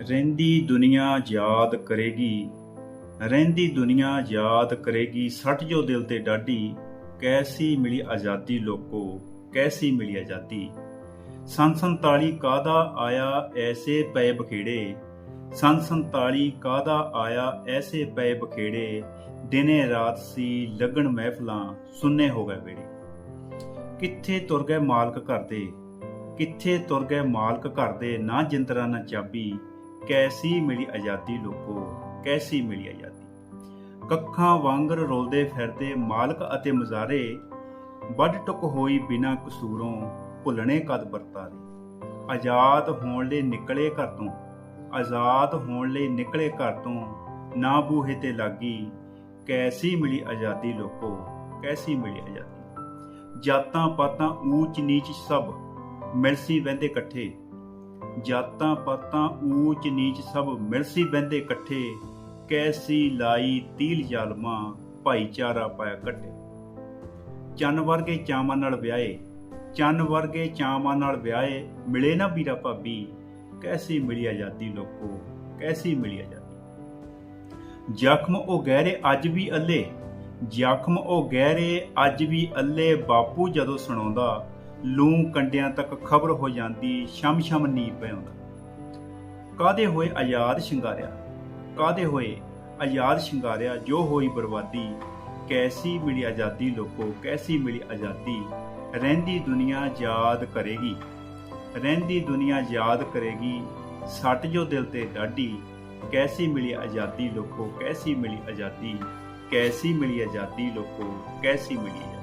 ਰਹਿੰਦੀ ਦੁਨੀਆ ਯਾਦ ਕਰੇਗੀ, ਰਹਿੰਦੀ ਦੁਨੀਆ ਯਾਦ ਕਰੇਗੀ, ਸੱਟ ਜੋ ਦਿਲ ਤੇ ਡਾਢੀ, ਕੈਸੀ ਮਿਲੀ ਆਜ਼ਾਦੀ ਲੋਕੋ, ਕੈਸੀ ਮਿਲੀ ਆਜ਼ਾਦੀ। ਸੰਨ 47 ਕਾਦਾ ਆਇਆ ਐਸੇ ਪਏ ਬਖੇੜੇ ਸੰਨ 47 ਕਾਦਾ ਆਇਆ ਐਸੇ ਪਏ ਬਖੇੜੇ, ਦਿਨੇ ਰਾਤ ਸੀ ਲੱਗਣ ਮਹਿਫਲਾਂ, ਸੁੰਨੇ ਹੋ ਗਏ ਵੇੜੇ। ਕਿੱਥੇ ਤੁਰ ਗਏ ਮਾਲਕ ਘਰ ਦੇ, ਕਿੱਥੇ ਤੁਰ ਗਏ ਮਾਲਕ ਘਰ ਦੇ, ਨਾ ਜਿੰਦਰਾ ਨਾ ਚਾਬੀ ਕੈਸੀ ਮਿਲੀ ਆਜ਼ਾਦੀ ਲੋਕੋ, ਕੈਸੀ ਮਿਲੀ ਆਜ਼ਾਦੀ? ਕੱਖਾਂ ਵਾਂਗਰ ਰੋਲਦੇ ਫਿਰਦੇ ਮਾਲਕ ਅਤੇ ਮਜ਼ਾਰੇ ਵੱਡ ਟੁਕ ਹੋਈ ਬਿਨਾ ਕਸੂਰੋਂ ਭੁੱਲਣੇ ਕਦ ਵਰਤਾਰੇ? ਆਜ਼ਾਦ ਹੋਣ ਲਈ ਨਿਕਲੇ ਘਰ ਤੋਂ, ਆਜ਼ਾਦ ਹੋਣ ਲਈ ਨਿਕਲੇ ਘਰ ਤੋਂ ਨਾ ਬੂਹੇ ਤੇ ਲੱਗੀ, ਕੈਸੀ ਮਿਲੀ ਆਜ਼ਾਦੀ ਲੋਕੋ, ਕੈਸੀ ਮਿਲੀ ਆਜ਼ਾਦੀ? ਜਾਤਾਂ ਪਾਤਾਂ ਊਚ ਨੀਚ ਸਭ ਮਿਲਸੀ ਵਹਿੰਦੇ ਇਕੱਠੇ ਜਾਤਾਂ ਪਾਤਾਂ ਊਚ ਨੀਚ ਸਭ ਮਿਲਸੀ ਵਹਿੰਦੇ ਇਕੱਠੇ, ਕੈਸੀ ਲਾਈ ਤੀਲ ਜ਼ਾਲਮਾਂ, ਭਾਈਚਾਰਾ ਪਾਇਆ ਕੱਟੇ। ਚੰਨ ਵਰਗੇ ਚਾਵਾਂ ਨਾਲ ਵਿਆਹੇ, ਚੰਨ ਵਰਗੇ ਚਾਵਾਂ ਨਾਲ ਵਿਆਹੇ, ਮਿਲੇ ਨਾ ਵੀਰਾ ਭਾਬੀ, ਕੈਸੀ ਮਿਲੀ ਆਜ਼ਾਦੀ ਲੋਕੋ, ਕੈਸੀ ਮਿਲੀ ਆਜ਼ਾਦੀ। ਜ਼ਖਮ ਉਹ ਗਹਿਰੇ ਅੱਜ ਵੀ ਅੱਲੇ, ਜ਼ਖਮ ਉਹ ਗਹਿਰੇ ਅੱਜ ਵੀ ਅੱਲੇ, ਬਾਪੂ ਜਦੋਂ ਸੁਣਾਉਂਦਾ ਲੂੰ ਕੰਡਿਆਂ ਤੱਕ ਖਬਰ ਹੋ ਜਾਂਦੀ ਸ਼ਮ ਸ਼ਮ ਨੀ ਪਿਆਉਂਦਾ ਕਾਦੇ ਹੋਏ ਆਜ਼ਾਦ ਸ਼ਿੰਗਾਰਿਆ? ਕਾਦੇ ਹੋਏ ਆਜ਼ਾਦ ਸ਼ਿੰਗਾਰਿਆ ਜੋ ਹੋਈ ਬਰਬਾਦੀ? ਕੈਸੀ ਮਿਲੀ ਆਜ਼ਾਦੀ ਲੋਕੋ, ਕੈਸੀ ਮਿਲੀ ਆਜ਼ਾਦੀ? ਰਹਿੰਦੀ ਦੁਨੀਆ ਯਾਦ ਕਰੇਗੀ। ਰਹਿੰਦੀ ਦੁਨੀਆ ਯਾਦ ਕਰੇਗੀ, ਸੱਟ ਜੋ ਦਿਲ ਤੇ ਡਾਢੀ। ਕੈਸੀ ਮਿਲੀ ਆਜ਼ਾਦੀ ਲੋਕੋ, ਕੈਸੀ ਮਿਲੀ ਆਜ਼ਾਦੀ? ਕੈਸੀ ਮਿਲੀ ਆਜ਼ਾਦੀ ਲੋਕੋ, ਕੈਸੀ ਮਿਲੀ